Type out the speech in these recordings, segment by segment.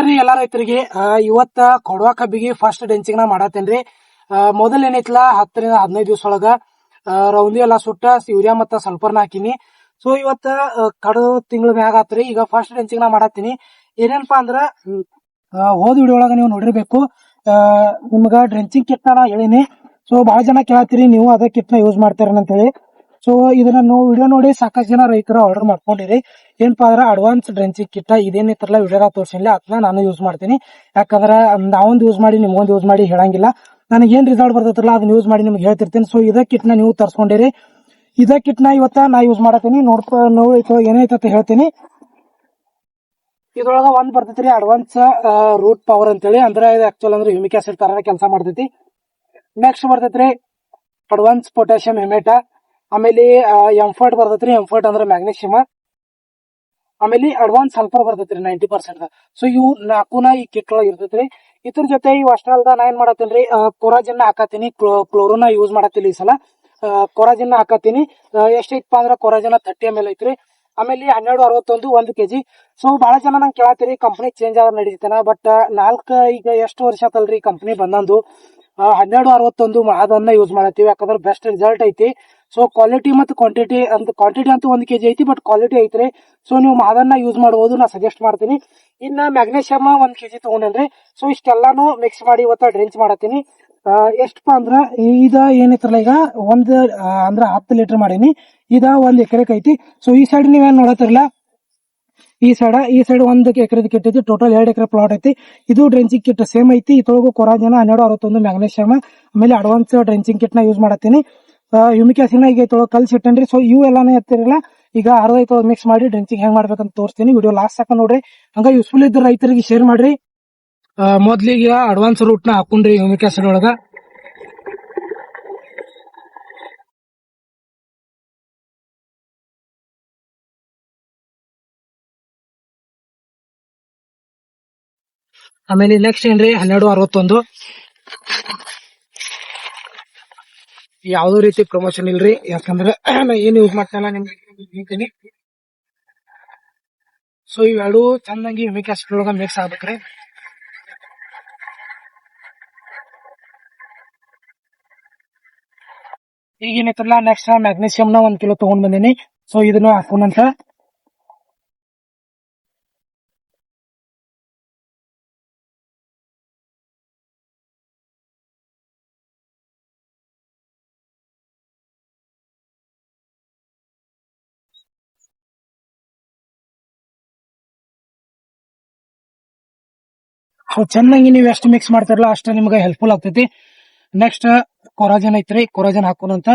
ನಮಸ್ಕಾರ ರೀ ಎಲ್ಲಾ ರೈತರಿಗೆ. ಇವತ್ತ ಕೊಡುವ ಕಬ್ಬಿಗೆ ಫಸ್ಟ್ ಡೆನ್ಸಿಂಗ್ನ ಮಾಡತ್ತೇನ್ರಿ. ಮೊದಲ್ ಏನೈತ್ಲ, ಹತ್ತರಿಂದ ಹದಿನೈದು ದಿವಸ ಒಳಗ ರೌಂದಿ ಎಲ್ಲಾ ಸುಟ್ಟ ಯೂರಿಯಾ ಮತ್ತ ಸಲ್ಪರ್ನ ಹಾಕಿನಿ. ಸೊ ಇವತ್ತ ಕಡದ ತಿಂಗಳ ಮ್ಯಾಗ ಆತ್ರಿ. ಈಗ ಫಸ್ಟ್ ಡೆನ್ಸಿಂಗ್ನ ಮಾಡತ್ತೀನಿ. ಏನೇನಪ್ಪಾ ಅಂದ್ರ ಹೋದ ವಿಡಿಯೋ ಒಳಗ ನೀವು ನೋಡಿರ್ಬೇಕು. ನಿಮ್ಗ ಡ್ರೆಂಚಿಂಗ್ ಕಿಟ್ ನಾ ಹೇಳಿನಿ. ಸೊ ಬಹಳ ಜನ ಕೇಳತ್ತೀರಿ, ನೀವು ಅದ ಕಿಟ್ನ ಯೂಸ್ ಮಾಡ್ತಾರ ಅಂತ ಹೇಳಿ ಸೊ ಇದನ್ನ ವಿಡಿಯೋ ನೋಡಿ ಸಾಕಷ್ಟು ಜನ ರೈತರು ಆರ್ಡರ್ ಮಾಡ್ಕೊಂಡಿರಿ. ಏನಪ್ಪಾ ಅಂದ್ರೆ ಅಡ್ವಾನ್ಸ್ ಡ್ರೆಂಚಿಂಗ್ ಕಿಟ್ ಇದೇನಿತ್ತಲ್ಲ ವಿಡಿಯೋ ತೋರಿಸಿಲ್ಲ ಅದನ್ನ ನಾನು ಯೂಸ್ ಮಾಡ್ತೀನಿ. ಯಾಕಂದ್ರೆ ನಾವೊಂದು ಯೂಸ್ ಮಾಡಿ, ನಿಮ್ಗೊಂದು ಯೂಸ್ ಮಾಡಿ ಹೇಳಂಗಿಲ್ಲ. ನನಗೆ ಏನ್ ರಿಸಲ್ಟ್ ಬರ್ತೈತಲ್ಲ, ಅದನ್ನ ಯೂಸ್ ಮಾಡಿ ನಿಮ್ಗೆ ಹೇಳ್ತಿರ್ತೀನಿ. ಸೊ ಇದ ಕಿಟ್ನ ನೀವು ತರ್ಸ್ಕೊಂಡಿರಿ. ಇದ ಕಿಟ್ನ ಇವತ್ತ ನಾ ಯೂಸ್ ಮಾಡತ್ತೀನಿ ನೋಡ್ಪ ನೋಡಿ ಏನೈತ ಹೇಳ್ತೀನಿ. ಇದ್ರೊಳಗ ಒಂದ್ ಬರ್ತೈತ್ರಿ ಅಡ್ವಾನ್ಸ್ ರೂಟ್ ಪವರ್ ಅಂತೇಳಿ. ಅಂದ್ರೆ ಇದು ಆಕ್ಚುಲ್ ಅಂದ್ರೆ ಹ್ಯೂಮಿಕ್ ಆಸಿಡ್ ತರ ಕೆಲಸ ಮಾಡ್ತೈತಿ. ನೆಕ್ಸ್ಟ್ ಬರ್ತೈತ್ರಿ ಅಡ್ವಾನ್ಸ್ ಪೊಟ್ಯಾಷಿಯಂ ಹೆಮೇಟ ಆಮೇಲೆ ಎಂಫರ್ಟ್ ಬರ್ತೈತ್ರಿ. ಎಂಫರ್ಟ್ ಅಂದ್ರೆ ಮ್ಯಾಗ್ನೀಷಿಯಮ್ ಆಮೇಲೆ ಅಡ್ವಾನ್ಸ್ ಸಲ್ಫರ್ ಬರ್ತೈತ್ರಿ ನೈಂಟಿ ಪರ್ಸೆಂಟ್ ಸೊ ಇವು ನಾಲ್ಕುನ ಈ ಕಿಟ್ ಒಳಗೆ ಇರ್ತೈತ್ರಿ. ಇದ್ರ ಜೊತೆ ಈ ಅಷ್ಟ ಅಲ್ದ ನಾ ಏನ್ ಮಾಡತ್ತೀನಿ ಕೊರಾಜಿನ್ ಹಾಕತ್ತೀನಿ. ಕ್ಲೋರೋನ ಯೂಸ್ ಮಾಡತ್ತಿಲ್ಲ ಈ ಸಲ. ಕೊರಾಜಿನ್ ಹಾಕತ್ತೀನಿ. ಎಷ್ಟೈತಪ್ಪ ಅಂದ್ರೆ ಕೊರಾಜಿನ ತರ್ಟಿ ಎಂ ಎಲ್ ಐತ್ರಿ. ಆಮೇಲೆ ಹನ್ನೆರಡು, ಅರವತ್ತೊಂದು, ಒಂದು ಕೆಜಿ. ಸೊ ಬಹಳ ಜನ ನಂಗೆ ಕೇಳತ್ತೀರಿ ಕಂಪ್ನಿ ಚೇಂಜ್ ಆದ್ರೆ ನಡೀತಾನ ಬಟ್ ನಾಲ್ಕ ಈಗ ಎಷ್ಟು ವರ್ಷ ಆತಲ್ರಿ ಕಂಪ್ನಿ ಬಂದಂದು? ಹನ್ನೆರಡು, ಅರವತ್ತೊಂದು ಅದನ್ನ ಯೂಸ್ ಮಾಡತ್ತೀವಿ. ಯಾಕಂದ್ರೆ ಬೆಸ್ಟ್ ರಿಸಲ್ಟ್ ಐತಿ. ಸೊ ಕ್ವಾಲಿಟಿ ಮತ್ತು ಕ್ವಾಂಟಿಟಿ ಅಂತ ಕ್ವಾಂಟಿಟಿ ಅಂತೂ ಒಂದು ಕೆ ಜಿ ಐತಿ ಬಟ್ ಕ್ವಾಲಿಟಿ ಐತ್ರಿ. ಸೊ ನೀವು ಮಾದನ್ನ ಯೂಸ್ ಮಾಡಬಹುದು ನಾ ಸಜೆಸ್ಟ್ ಮಾಡ್ತೀನಿ. ಇನ್ನ ಮ್ಯಾಗ್ನೇಷಿಯಮ್ ಕೆ ಜಿ ತಗೊಂಡೇನ್ರಿ. ಸೊ ಇಷ್ಟೆಲ್ಲಾನು ಮಿಕ್ಸ್ ಮಾಡಿ ಇವತ್ತು ಡ್ರಿಂಕ್ಸ್ ಮಾಡತ್ತೀನಿ. ಎಷ್ಟಪ್ಪ ಅಂದ್ರ, ಇದ ಏನೈತ್ರಲ್ಲ ಈಗ, ಒಂದ್ ಅಂದ್ರೆ ಹತ್ತು ಲೀಟರ್ ಮಾಡೀನಿ. ಇದ ಒಂದ್ ಎಕರೆಕ್ ಐತಿ. ಸೊ ಈ ಸೈಡ್ ನೀವೇನ್ ನೋಡತ್ತಿರಲ್ಲ, ಈ ಸೈಡ ಈ ಸೈಡ್ ಒಂದ್ ಎಕರೆ ಕಿಟ್ ಟೋಟಲ್ ಎರಡ್ ಎಕರೆ ಪ್ಲಾಟ್ ಐತಿ. ಇದು ಡ್ರೆಂಚಿಂಗ್ ಕಿಟ್ ಸೇಮ್ ಐತಿ. ಇದ್ರೊಳಗು ಕೊರಾಜನ ಹನ್ನೆರಡು ಅರವತ್ತೊಂದು ಮ್ಯಾಗ್ನೇಷಿಯಮ್ ಆಮೇಲೆ ಅಡ್ವಾನ್ಸ್ ಡ್ರೆಂಚಿಂಗ್ ಕಿಟ್ನ ಯೂಸ್ ಮಾಡತ್ತೀನಿ. ಯುಮಿಕ್ ಆಸಿಡ್ ಈಗ ಐತೊಳ ಕಲ್ಸಿ ಇಟ್ಟನ್ರಿ ಸೊ ಇವು ಎಲ್ಲಾನೇ ಎತ್ತಿರಲ್ಲ. ಈಗ ಅರ್ಧ ಮಿಕ್ಸ್ ಮಾಡಿ ಡ್ರಿಂಕಿಂಗ್ ಹೆಂಗ್ ಮಾಡ್ಬೇಕಂತ ತೋರಿಸ್ತೀನಿ. ವಿಡಿಯೋ ಲಾಸ್ಟ್ ಹಾಕ ನೋಡ್ರಿ. ಹಂಗ ಯೂಸ್ಫುಲ್ ಇದ್ದ ರೈತರಿಗೆ ಶೇರ್ ಮಾಡ್ರಿ. ಮೊದ್ಲಿಗೆ ಅಡ್ವಾನ್ಸ್ ರೂಟ್ನ ಹಾಕೊಂಡ್ರಿ ಯುಮಿಕ್ ಆಮೇಲೆ ನೆಕ್ಸ್ಟ್ ಏನ್ರಿ? ಹನ್ನೆರಡು ಅರವತ್ತೊಂದು. ಯಾವ್ದೋ ರೀತಿ ಪ್ರಮೋಷನ್ ಇಲ್ರಿ? ಯಾಕಂದ್ರೆ ನಾ ಏನ್ ಯೂಸ್ ಮಾಡ್ತಾನ ನಿಮ್ಗೆ ಹೇಳ್ತೀನಿ. ಸೊ ಇವೆರಡು ಚಂದಂಗಿ ಯುಮಿಕ್ ಆಸಿಡ್ ಒಳಗ ಮಿಕ್ಸ್ ಆಗ್ಬೇಕ್ರಿ. ಈಗ ಏನೈತ್ರಲ್ಲ ನೆಕ್ಸ್ಟ್ ಮ್ಯಾಗ್ನೀಸಿಯಂ ನ ಒಂದ್ ಕಿಲೋ ತಗೊಂಡ್ ಬಂದೀನಿ. ಸೊ ಇದನ್ನ ಹಾಕೋಣಂತ ಅವ್ ಚೆನ್ನಾಗಿ ನೀವು ಎಷ್ಟು ಮಿಕ್ಸ್ ಮಾಡ್ತಾರಲ್ಲ ಅಷ್ಟು ನಿಮ್ಗೆ ಹೆಲ್ಪ್ಫುಲ್ ಆಗ್ತೈತಿ. ನೆಕ್ಸ್ಟ್ ಕೊರಾಜನ್ ಐತ್ರಿ. Coragen ಹಾಕೋಣಂತ.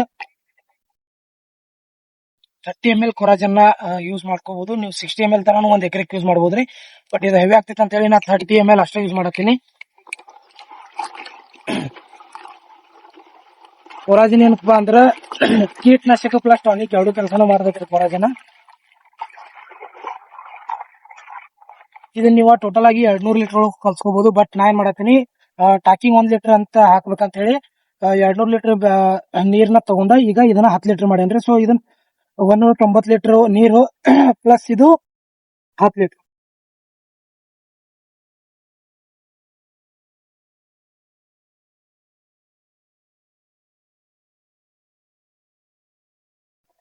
Thirty M L Coragen use ಮಾಡ್ಕೋಬಹುದು ನೀವು ಸಿಕ್ಸ್ಟಿ ಎಂ ಎಲ್ ತರಾನು ಒಂದ್ ಎಕರೆಕ್ ಯೂಸ್ ಮಾಡಬಹುದ್ರಿ ಬಟ್ ಇದು ಹೆವಿ ಆಗ್ತೈತೆ ಅಂತ ಹೇಳಿ ನಾ ತರ್ಟಿ ಎಂ ಎಲ್ ಅಷ್ಟೇ ಯೂಸ್ ಮಾಡತ್ತೀನಿ ಕೊರಾಜನ್ ಏನಪ್ಪಾ ಅಂದ್ರ, ಕೀಟನಾಶಕ ಪ್ಲಸ್ ಟಾನಿಕ್ ಎರಡು ಕೆಲಸನೂ ಮಾಡ್ಬೇಕ್ರಿ ಕೊರಾಜನ ಇದನ್ನ ನೀವು ಟೋಟಲ್ ಆಗಿ ಎರಡ್ ನೂರ್ ಲೀಟರ್ ಒಳಗೆ ಕಲ್ಸ್ಕೋಬಹುದು ಬಟ್ ನಾ ಏನ್ ಮಾಡತ್ತೀನಿ ಟಾಕಿಂಗ್ ಒಂದ್ ಲೀಟರ್ ಅಂತ ಹಾಕ್ಬೇಕಂತ ಹೇಳಿ ಎರಡ್ ನೂರ್ ಲೀಟರ್ ನೀರ್ನ ತಗೊಂಡ ಈಗ ಇದನ್ನ ಹತ್ತು ಲೀಟರ್ ಮಾಡೇನ್ರಿ ಸೊ ಇದನ್ನ ಒಂದೂರ ತೊಂಬತ್ ಲೀಟರ್ ನೀರು ಪ್ಲಸ್ ಇದು ಹತ್ತು ಲೀಟರ್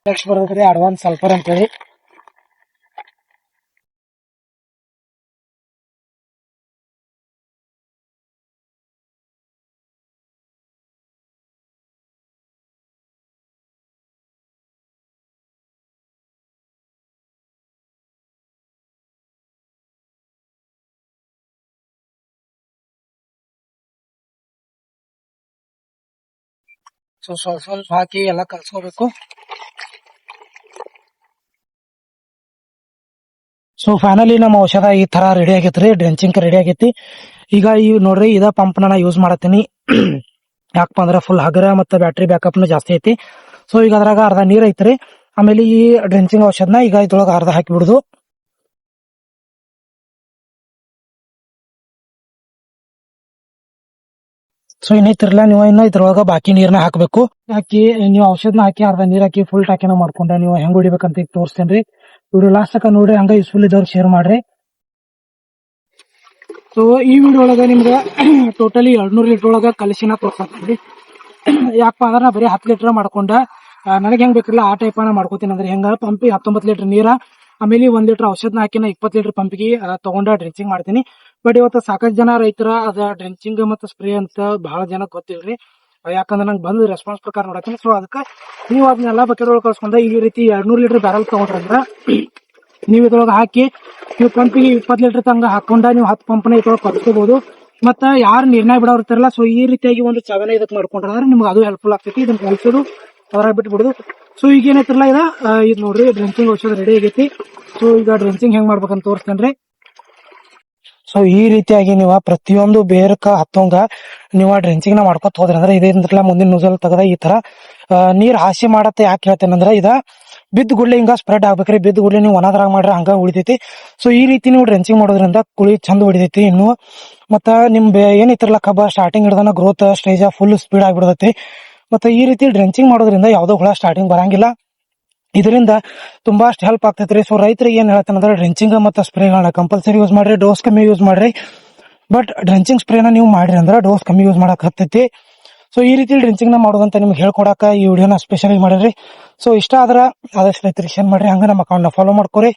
ನೆಕ್ಸ್ಟ್ ಬರ್ಬೇಕ್ರಿ ಅಡ್ವಾನ್ಸ್ ಸಲ್ಫರ್ ಅಂತ ಸೊ ಸ್ವಲ್ಪ ಸ್ವಲ್ಪ ಹಾಕಿ ಎಲ್ಲ ಕಲ್ಸ್ಕೋಬೇಕು ಸೊ ಫೈನಲಿ ನಮ್ಮ ಔಷಧ ಈ ತರ ರೆಡಿ ಆಗೈತ್ರಿ ಡ್ರೆಂಚಿಂಗ್ ರೆಡಿ ಆಗೈತಿ. ಈಗ ಈ ನೋಡ್ರಿ, ಇದ ಪಂಪ್ ನಾ ಯೂಸ್ ಮಾಡತ್ತೀನಿ. ಯಾಕಪ್ಪ ಅಂದ್ರೆ ಫುಲ್ ಹಗರ ಮತ್ತೆ ಬ್ಯಾಟ್ರಿ ಬ್ಯಾಕಪ್ ಜಾಸ್ತಿ ಐತಿ. ಸೊ ಈಗ ಅದ್ರಾಗ ಅರ್ಧ ನೀರ್ ಐತ್ರಿ. ಆಮೇಲೆ ಈ ಡ್ರೆಂಚಿಂಗ್ ಔಷಧನ ಈಗ ಇದ್ರೊಳಗ ಅರ್ಧ ಹಾಕಿ ಸೊ ಏನೈತಿರಲ್ಲ ನೀವು ಇನ್ನ ಇದ್ರೊಳಗ ಬಾಕಿ ನೀರ್ನ ಹಾಕಬೇಕು. ಹಾಕಿ, ನೀವು ಔಷಧನ ಹಾಕಿ ಅರ್ಧ ನೀರ್ ಹಾಕಿ ಫುಲ್ ಟಾಕಿನ ಮಾಡ್ಕೊಂಡ ನೀವು ಹೆಂಗ್ ಹೊಡಿಬೇಕಂತ ಈಗ ತೋರಿಸ್ತೇನ್ರಿ ವಿಡಿಯೋ ಲಾಸ್ಟ್ ತಕ ನೋಡ್ರಿ, ಹಂಗ ಯೂಸ್ಫುಲ್ ಇದ್ದವ್ರು ಶೇರ್ ಮಾಡ್ರಿ. ಸೊ ಈ ವಿಡಿಯೋ ಒಳಗ ನಿಮ್ಗೆ ಟೋಟಲಿ ಎರಡ್ನೂರ್ ಲೀಟರ್ ಒಳಗ ಕಲಸಿನ ತೋರ್ಸಾಕ್ತೀನಿ ಯಾಕಪ್ಪ ಅಂದ್ರೆ ನಾ ಬರೀ ಹತ್ತು ಲೀಟರ್ ಮಾಡ್ಕೊಂಡ ನನಗೆ ಹೆಂಗ್ ಬೇಕಿಲ್ಲ ಆ ಟೈಪ್ ನಾ ಮಾಡ್ಕೋತೀನಿ. ಅಂದ್ರೆ ಹೆಂಗ ಪಂಪಿ ಹತ್ತೊಂಬತ್ತು ಲೀಟರ್ ನೀರ, ಆಮೇಲೆ ಒಂದ್ ಲೀಟರ್ ಔಷಧನ ಹಾಕಿನ ಇಪ್ಪತ್ತು ಲೀಟರ್ ಪಂಪಿಗೆ ತಗೊಂಡ ಡ್ರೆಂಚಿಂಗ್ ಮಾಡ್ತೀನಿ. ಬಟ್ ಇವತ್ತು ಸಾಕಷ್ಟು ಜನ ರೈತರ ಅದ ಡ್ರೆಂಚಿಂಗ್ ಮತ್ತು ಸ್ಪ್ರೇ ಅಂತ ಬಹಳ ಜನ ಗೊತ್ತಿಲ್ರಿ. ಯಾಕಂದ್ರೆ ನಂಗೆ ಬಂದು ರೆಸ್ಪಾನ್ಸ್ ಪ್ರಕಾರ ನೋಡಕ್ಕೆ ಸೊ ಅದಕ್ಕೆ ನೀವು ಅದನ್ನೆಲ್ಲ ಬಕೆಟ್ ಒಳಗೆ ಕಳ್ಸ್ಕೊಂಡ ಈ ರೀತಿ ಎರಡ್ನೂರ್ ಲೀಟರ್ ಬ್ಯಾರಲ್ ತಗೊಂಡ್ರಂದ್ರ ನೀವು ಇದ್ರೊಳಗೆ ಹಾಕಿ ನೀವು ಪಂಪಿಗೆ ಇಪ್ಪತ್ತು ಲೀಟರ್ ತಂಗ ಹಾಕೊಂಡ ನೀವು ಹತ್ತು ಪಂಪ್ನ ಇದ್ರೊಳಗೆ ಕಟ್ಕೋಬಹುದು ಮತ್ತ ಯಾರು ನಿರ್ಣಯ ಬಿಡೋರ್ ಇರ್ತಾರಲ್ಲ ಸೊ ಈ ರೀತಿಯಾಗಿ ಒಂದು ಚವನ ಇದಕ್ಕೆ ಮಾಡ್ಕೊಂಡ್ರೆ ನಿಮ್ಗೆ ಅದು ಹೆಲ್ಪ್ಫುಲ್ ಆಗ್ತೈತಿ. ಇದನ್ನ ಕಲ್ಸೋದು ಅದ್ರಾಗ ಬಿಟ್ಬಿಡುದು ಸೊ ಈಗ ಏನೈತಿರಲ್ಲ ಇದ? ಇದ್ ನೋಡ್ರಿ ಡ್ರೆಂಚಿಂಗ್ ಔಷಧ ರೆಡಿ ಆಗೈತಿ. ಸೊ ಈಗ ಡ್ರೆಂಚಿಂಗ್ ಹೆಂಗ್ ಮಾಡ್ಬೇಕಂತ ತೋರಿಸ್ತೇನ್ರಿ. ಸೊ ಈ ರೀತಿಯಾಗಿ ನೀವು ಪ್ರತಿಯೊಂದು ಬೇರ್ಕ ಹತ್ತೋಂಗ ನೀವು ಡ್ರೆಂಚಿಂಗ್ನ ಮಾಡ್ಕೊತ ಹೋದ್ರಿ. ಅಂದ್ರೆ ಇದೇಂದ್ರಲ್ಲ ಮುಂದಿನ ನುಜಲ್ ತೆಗದ ಈ ತರ ನೀರ್ ಹಾಸಿ ಮಾಡತ್ತೆ ಯಾಕೆ ಹೇಳ್ತೇನೆ ಇದ ಬಿದ್ದ ಗುಳ್ಳೆ ಹಿಂಗ ಸ್ಪ್ರೆಡ್ ಆಗ್ಬೇಕ್ರಿ. ಬಿದ್ದ ಗುಳ್ಳೆ ನೀವು ಒಣದ್ರಾಗ ಮಾಡ್ರೆ ಹಂಗ ಉಳಿತೈತಿ. ಸೊ ಈ ರೀತಿ ನೀವು ಡ್ರೆಂಚಿಂಗ್ ಮಾಡೋದ್ರಿಂದ ಕುಳಿ ಚಂದ ಹೊಡಿತೈತಿ ಇನ್ನು ಮತ್ತ ನಿಮ್ ಏನು ಏನೈತಿರಲ್ಲ ಕಬ್ಬ ಸ್ಟಾರ್ಟಿಂಗ್ ಹಿಡ್ದನ ಗ್ರೋತ್ ಸ್ಟೇಜ್ ಫುಲ್ ಸ್ಪೀಡ್ ಆಗ್ಬಿಡ್ತೈತಿ. ಮತ್ತೆ ಈ ರೀತಿ ಡ್ರೆಂಚಿಂಗ್ ಮಾಡೋದ್ರಿಂದ ಯಾವ್ದೋ ಹುಳ ಸ್ಟಾರ್ಟಿಂಗ್ ಬರಂಗಿಲ್ಲ. ಇದರಿಂದ ತುಂಬಾ ಅಷ್ಟು ಹೆಲ್ಪ್ ಆಗ್ತೈತ್ರಿ. ಸೊ ರೈತರಿಗೆ ಏನ್ ಹೇಳ್ತಾನೆ ಅಂದ್ರೆ ಡ್ರೆಂಚಿಂಗ್ ಮತ್ತೆ ಸ್ಪ್ರೇಗಳನ್ನ ಕಂಪಲ್ಸರಿ ಯೂಸ್ ಮಾಡ್ರಿ ಡೋಸ್ ಕಮ್ಮಿ ಯೂಸ್ ಮಾಡ್ರಿ. ಬಟ್ ಡ್ರೆಂಚಿಂಗ್ ಸ್ಪ್ರೇನ ನೀವು ಮಾಡ್ರಿ ಅಂದ್ರೆ ಡೋಸ್ ಕಮ್ಮಿ ಯೂಸ್ ಮಾಡಕ್ ಹತ್ತೈತಿ. ಸೊ ಈ ರೀತಿ ಡ್ರೆಂಚಿಂಗ್ನ ಮಾಡೋದಂತ ನಿಮ್ಗೆ ಹೇಳ್ಕೊಡಕ ಈ ವಿಡಿಯೋನ ಸ್ಪೆಷಲಿ ಮಾಡಿರಿ. ಸೊ ಇಷ್ಟ ಆದ್ರ ಆದಷ್ಟು ರೈತರಿಗೆ ಶೇರ್ ಮಾಡ್ರಿ. ಹಂಗ ನಮ್ಮ ಅಕೌಂಟ್ನ ಫಾಲೋ ಮಾಡ್ಕೊರಿ.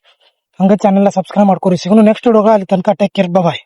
ಹಂಗ ಚಾನೆಲ್ ಸಬ್ಸ್ಕ್ರೈಬ್ ಮಾಡ್ಕೊರಿ. ಸಿಗೋಣ ನೆಕ್ಸ್ಟ್ ವಿಡಿಯೋಗ ಅಲ್ಲಿ ತನಕ ಟೇಕ್ ಕೇರ್ ಬಾಯ್